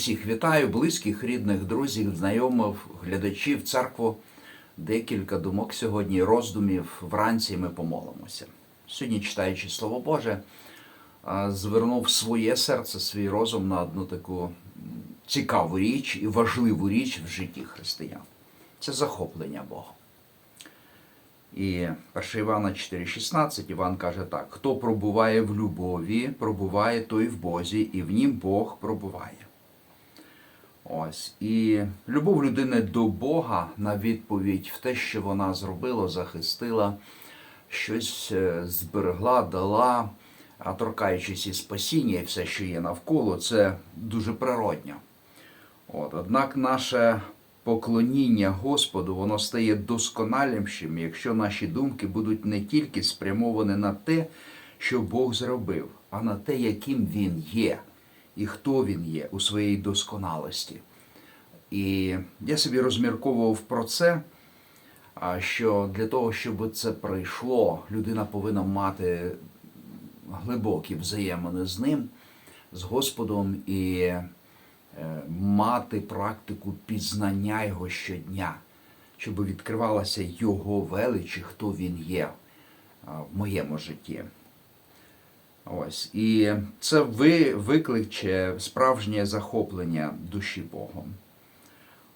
Усіх вітаю, близьких, рідних, друзів, знайомих, глядачів, церкву. Декілька думок сьогодні, роздумів. Вранці ми помолимося. Сьогодні, читаючи Слово Боже, звернув своє серце, свій розум на одну таку цікаву річ і важливу річ в житті християн. Це захоплення Богом. І 1 Івана 4,16 Іван каже так: хто пробуває в любові, пробуває той в Бозі, і в нім Бог пробуває. Ось. І любов людини до Бога на відповідь в те, що вона зробила, захистила, щось е, зберегла, дала, торкаючись і спасіння, і все, що є навколо, це дуже природньо. От, однак наше поклоніння Господу, воно стає досконалішим, якщо наші думки будуть не тільки спрямовані на те, що Бог зробив, а на те, яким Він є і хто Він є у своїй досконалості. І я собі розмірковував про це, що для того, щоб це пройшло, людина повинна мати глибокі взаємини з ним, з Господом і е, мати практику пізнання Його щодня, щоб відкривалася Його велич, хто Він є в моєму житті. Ось. І це ви, викличе справжнє захоплення душі Богом.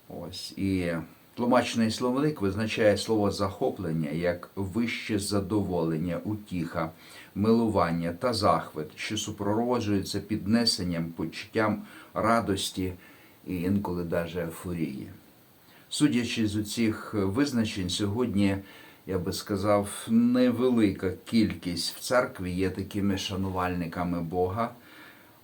Ось. І тлумачний словник визначає слово захоплення як вище задоволення, утіха, милування та захват, що супроводжується піднесенням, почуттям радості і інколи навіть ефорії. Судячи з усіх визначень, сьогодні, я би сказав, невелика кількість в церкві є такими шанувальниками Бога.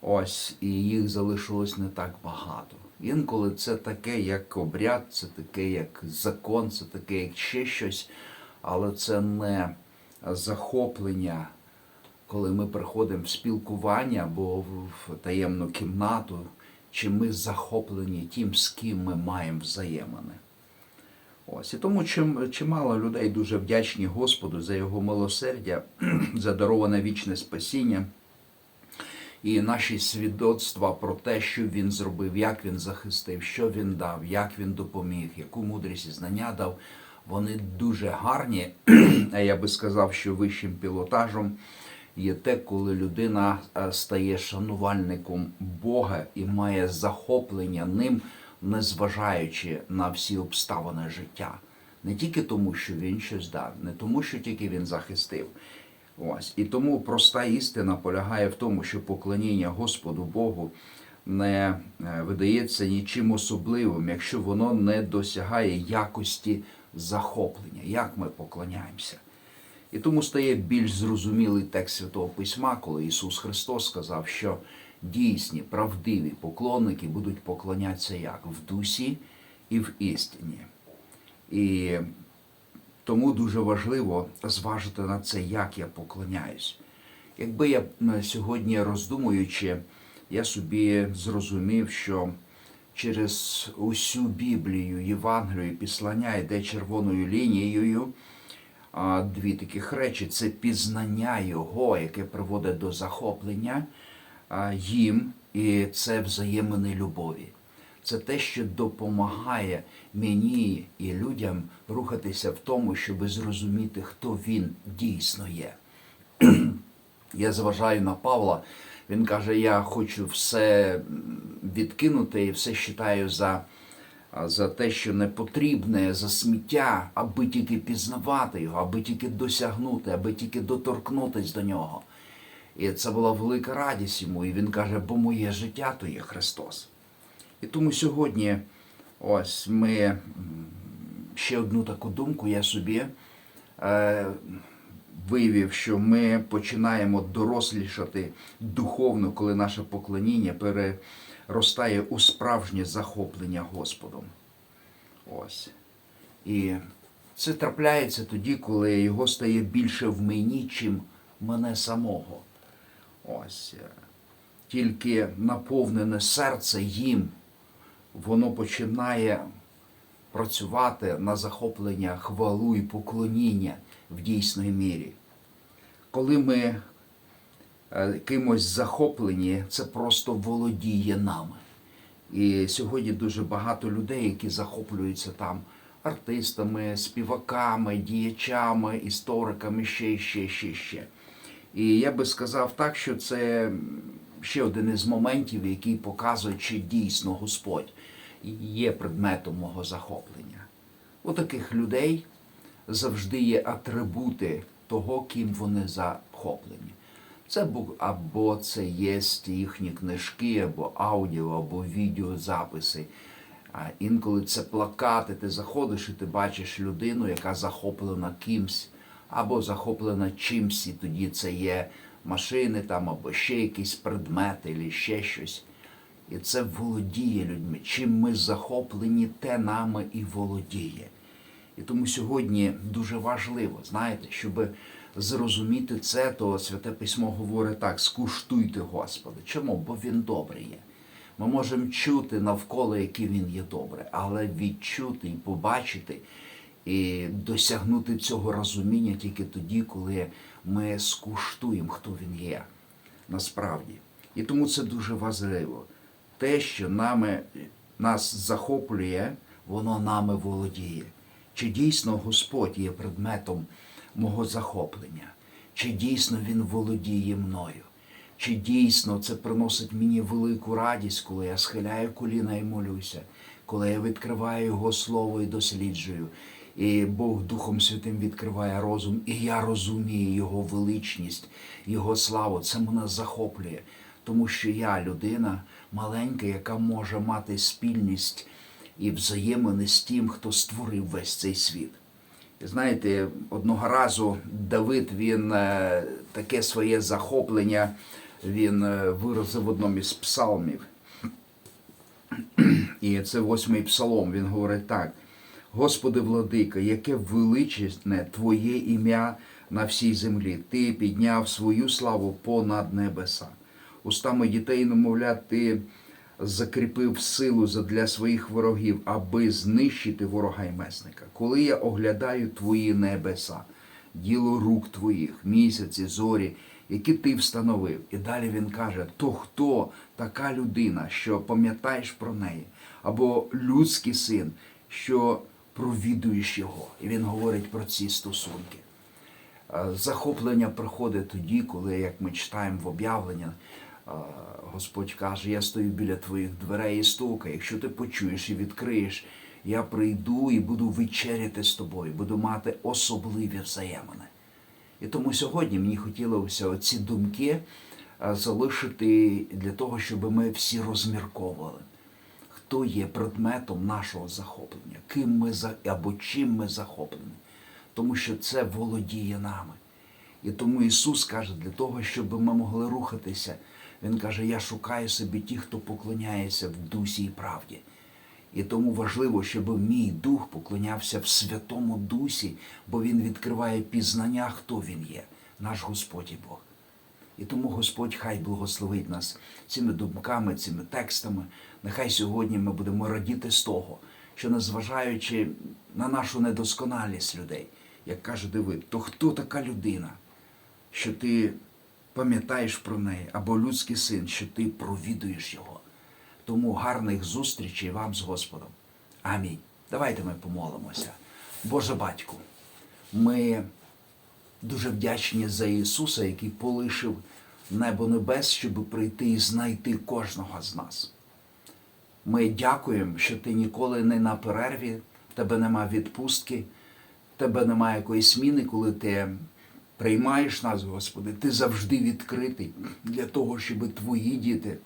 Ось, і їх залишилось не так багато. Інколи це таке, як обряд, це таке, як закон, це таке, як ще щось, але це не захоплення, коли ми приходимо в спілкування або в таємну кімнату, чи ми захоплені тим, з ким ми маємо взаємини. Ось і тому чим, чимало людей дуже вдячні Господу за його милосердя, за дароване вічне спасіння і наші свідоцтва про те, що він зробив, як він захистив, що він дав, як він допоміг, яку мудрість і знання дав. Вони дуже гарні. А я би сказав, що вищим пілотажем є те, коли людина е, стає шанувальником Бога і має захоплення ним, незважаючи на всі обставини життя. Не тільки тому, що він щось дав, не тому, що тільки він захистив. Ось. І тому проста істина полягає в тому, що поклоніння Господу Богу не е, видається нічим особливим, якщо воно не досягає якості захоплення, як ми поклоняємося. І тому стає більш зрозумілий текст Святого Письма, коли Ісус Христос сказав, що дійсні, правдиві поклонники будуть поклонятися як в дусі і в істині. І тому дуже важливо зважити на це, як я поклоняюсь. Якби я сьогодні роздумуючи, я собі зрозумів, що через усю Біблію, Євангелію, післання йде червоною лінією дві таких речі: це пізнання Його, яке приводить до захоплення їм, і це взаємини любові. Це те, що допомагає мені і людям рухатися в тому, щоб зрозуміти, хто він дійсно є. Я зважаю на Павла. Він каже: Я хочу все відкинути і все вважаю за, за те, що не потрібне, за сміття, аби тільки пізнавати його, аби тільки досягнути, аби тільки доторкнутись до нього. І це була велика радість йому. І він каже, бо моє життя то є Христос. І тому сьогодні ось ми ще одну таку думку я собі е, виявив, що ми починаємо дорослішати духовно, коли наше поклоніння переростає у справжнє захоплення Господом. Ось. І це трапляється тоді, коли його стає більше в мені, чим мене самого. Ось. е, Тільки наповнене серце їм, воно починає працювати на захоплення хвалу і поклоніння в дійсної мірі. Коли ми е, кимось захоплені, це просто володіє нами. І сьогодні дуже багато людей, які захоплюються там артистами, співаками, діячами, істориками, ще, ще, ще, ще. І я би сказав так, що це ще один із моментів, який показує, чи дійсно Господь є предметом мого захоплення. У таких людей завжди є атрибути того, ким вони захоплені. Це або це є їхні книжки, або аудіо, або відеозаписи. А інколи це плакати, ти заходиш і ти бачиш людину, яка захоплена кимсь, або захоплена чимсь, і тоді це є машини там, або ще якісь предмети, або ще щось. І це володіє людьми. Чим ми захоплені, те нами і володіє. І тому сьогодні дуже важливо, знаєте, щоб зрозуміти це, то Святе Письмо говорить так: скуштуйте Господа. Чому? Бо Він добрий є. Ми можемо чути навколо, який він є добрий, але відчути і побачити і досягнути цього розуміння тільки тоді, коли ми скуштуємо, хто він є насправді. І тому це дуже важливо. Те, що нами, нас захоплює, воно нами володіє. Чи дійсно Господь є предметом мого захоплення? Чи дійсно Він володіє мною? Чи дійсно це приносить мені велику радість, коли я схиляю коліна і молюся, коли я відкриваю Його Слово і досліджую, і Бог Духом Святим відкриває розум, і я розумію Його величність, Його славу. Це мене захоплює, тому що я людина маленька, яка може мати спільність і взаємини з тим, хто створив весь цей світ. Знаєте, одного разу Давид він е, таке своє захоплення він е, виразив в одному із псалмів. І це восьмий псалом. Він говорить так: Господи, владика, яке величезне Твоє ім'я на всій землі. Ти підняв свою славу понад небеса. Устами дітей, немовлят, ти закріпив силу для своїх ворогів, аби знищити ворога й месника. Коли я оглядаю твої небеса, діло рук твоїх, місяці, зорі, які ти встановив. І далі він каже: то хто така людина, що пам'ятаєш про неї, або людський син, що провідуєш його. І він говорить про ці стосунки. Е, Захоплення приходить тоді, коли, як ми читаємо в об'явлення, е, Господь каже, я стою біля твоїх дверей і стукаю. Якщо ти почуєш і відкриєш, я прийду і буду вечеряти з тобою, буду мати особливі взаємини. І тому сьогодні мені хотілося оці думки е, залишити для того, щоб ми всі розмірковували, хто є предметом нашого захоплення, ким ми або чим ми захоплені, тому що це володіє нами. І тому Ісус каже, для того, щоб ми могли рухатися, Він каже: Я шукаю собі ті, хто поклоняється в дусі і правді. І тому важливо, щоб мій дух поклонявся в Святому Дусі, бо він відкриває пізнання, хто він є, наш Господь і Бог. І тому Господь хай благословить нас цими думками, цими текстами. Нехай сьогодні ми будемо радіти з того, що незважаючи на нашу недосконалість людей, як каже Давид, то хто така людина, що ти пам'ятаєш про неї, або людський син, що ти провідуєш його. Тому гарних зустрічей вам з Господом. Амінь. Давайте ми помолимося. Боже Батьку, ми дуже вдячні за Ісуса, який полишив небо небес, щоб прийти і знайти кожного з нас. Ми дякуємо, що ти ніколи не на перерві, в тебе нема відпустки, в тебе немає якоїсь зміни, коли ти приймаєш нас, Господи. Ти завжди відкритий для того, щоб твої діти,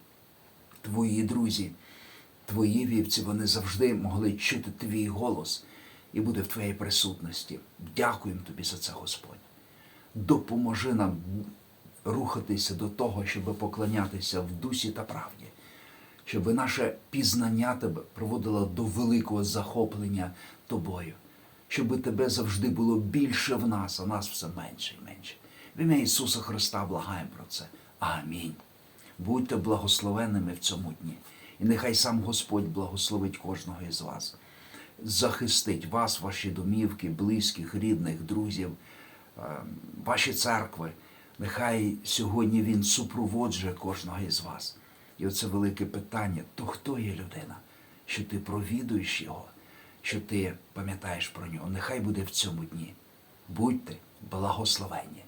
твої друзі, твої вівці, вони завжди могли чути твій голос і буде в твоїй присутності. Дякуємо тобі за це, Господь. Допоможи нам рухатися до того, щоб поклонятися в дусі та правді, щоб наше пізнання тебе приводило до великого захоплення тобою, щоб тебе завжди було більше в нас, а нас все менше і менше. В ім'я Ісуса Христа благаємо про це. Амінь. Будьте благословенними в цьому дні. І нехай сам Господь благословить кожного із вас, захистить вас, ваші домівки, близьких, рідних, друзів, ваші церкви. Нехай сьогодні Він супроводжує кожного із вас. І оце велике питання: то хто є людина? Що ти провідуєш його, що ти пам'ятаєш про нього. Нехай буде в цьому дні. Будьте благословенні.